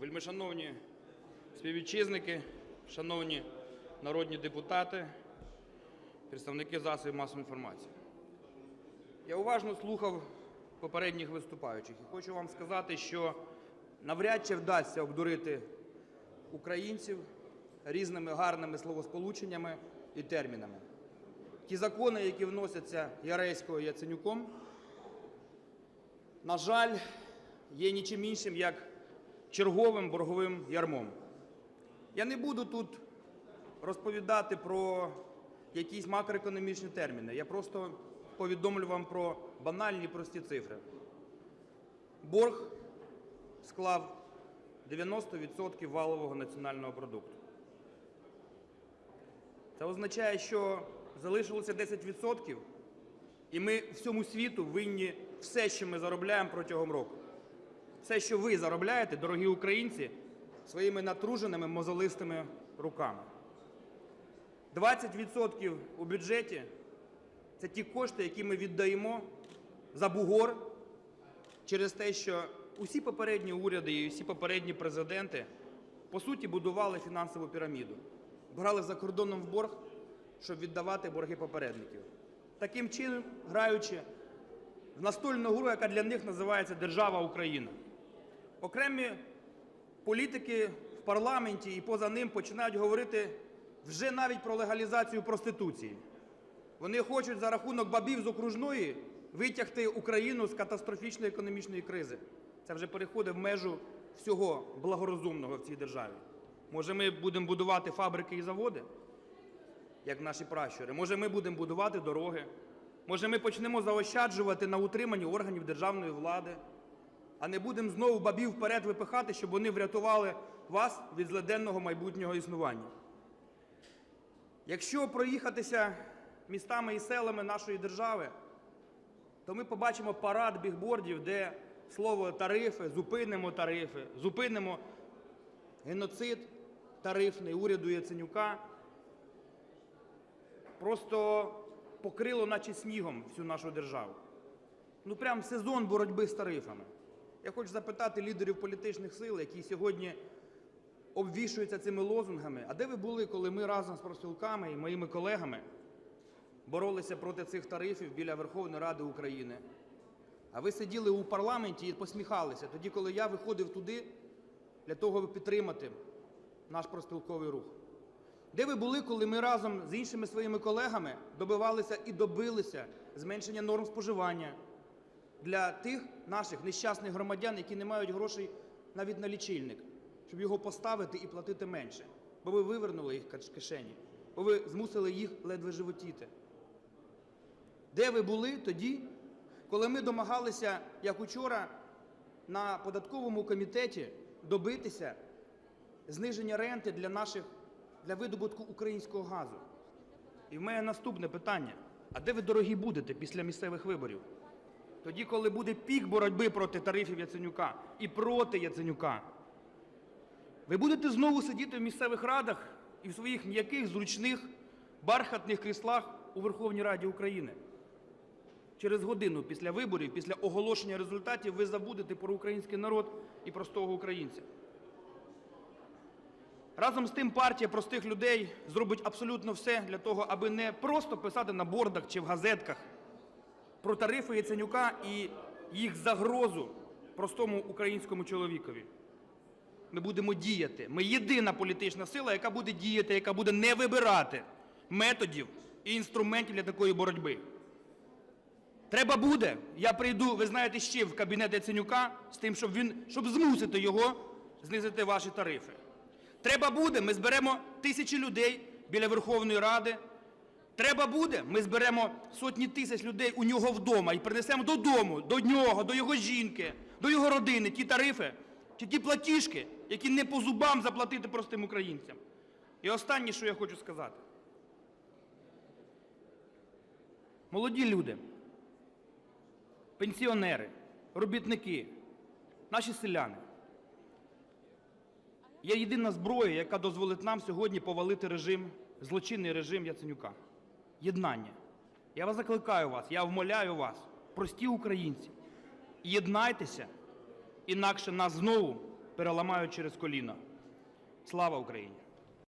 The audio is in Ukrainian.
Вельмишановні співвітчизники, шановні народні депутати, представники засобів масової інформації. Я уважно слухав попередніх виступаючих і хочу вам сказати, що навряд чи вдасться обдурити українців різними гарними словосполученнями і термінами. Ті закони, які вносяться Яреською Яценюком, на жаль, є нічим іншим, як черговим борговим ярмом. Я не буду тут розповідати про якісь макроекономічні терміни. Я просто повідомлю вам про банальні прості цифри. Борг склав 90% валового національного продукту. Це означає, що залишилося 10%, і ми всьому світу винні все, що ми заробляємо протягом року. Все, що ви заробляєте, дорогі українці, своїми натруженими мозолистими руками. 20% у бюджеті це ті кошти, які ми віддаємо за бугор через те, що усі попередні уряди і усі попередні президенти по суті будували фінансову піраміду, брали за кордоном в борг, щоб віддавати борги попередників. Таким чином, граючи в настольну гру, яка для них називається Держава Україна. Окремі політики в парламенті і поза ним починають говорити вже навіть про легалізацію проституції. Вони хочуть за рахунок бабів з окружної витягти Україну з катастрофічної економічної кризи. Це вже переходить в межу всього благорозумного в цій державі. Може, ми будемо будувати фабрики і заводи, як наші пращури? Може, ми будемо будувати дороги? Може, ми почнемо заощаджувати на утриманні органів державної влади, а не будемо знову бабів вперед випихати, щоб вони врятували вас від злиденного майбутнього існування? Якщо проїхатися містами і селами нашої держави, то ми побачимо парад бігбордів, де слово тарифи, зупинимо тарифи, зупинимо геноцид тарифний уряду Яценюка просто покрило, наче снігом, всю нашу державу. Ну, прям сезон боротьби з тарифами. Я хочу запитати лідерів політичних сил, які сьогодні обвішуються цими лозунгами. А де ви були, коли ми разом з профспілками і моїми колегами боролися проти цих тарифів біля Верховної Ради України? А ви сиділи у парламенті і посміхалися тоді, коли я виходив туди для того, аби підтримати наш профспілковий рух. Де ви були, коли ми разом з іншими своїми колегами добивалися і добилися зменшення норм споживання для тих наших нещасних громадян, які не мають грошей навіть на лічильник, щоб його поставити і платити менше, бо ви вивернули їх кишені, бо ви змусили їх ледве животіти? Де ви були тоді, коли ми домагалися, як учора, на податковому комітеті добитися зниження ренти для наших для видобутку українського газу. І в мене наступне питання: а де ви, дорогі, будете після місцевих виборів? Тоді, коли буде пік боротьби проти тарифів Яценюка і проти Яценюка, ви будете знову сидіти в місцевих радах і в своїх м'яких, зручних, бархатних кріслах у Верховній Раді України. Через годину після виборів, після оголошення результатів, ви забудете про український народ і простого українця. Разом з тим партія простих людей зробить абсолютно все для того, аби не просто писати на бордах чи в газетках про тарифи Яценюка і їх загрозу простому українському чоловікові. Ми будемо діяти. Ми єдина політична сила, яка буде діяти, яка буде не вибирати методів і інструментів для такої боротьби. Треба буде, я прийду, ви знаєте, ще в кабінет Яценюка з тим, щоб він щоб змусити його знизити ваші тарифи. Треба буде, ми зберемо тисячі людей біля Верховної Ради. Треба буде, ми зберемо сотні тисяч людей у нього вдома і принесемо додому, до нього, до його жінки, до його родини ті тарифи чи ті платіжки, які не по зубам заплатити простим українцям. І останнє, що я хочу сказати. Молоді люди, пенсіонери, робітники, наші селяни. Є єдина зброя, яка дозволить нам сьогодні повалити режим, злочинний режим Яценюка. Єднання. Я вас закликаю вас, я вмоляю вас, прості українці, єднайтеся, інакше нас знову переламають через коліна. Слава Україні!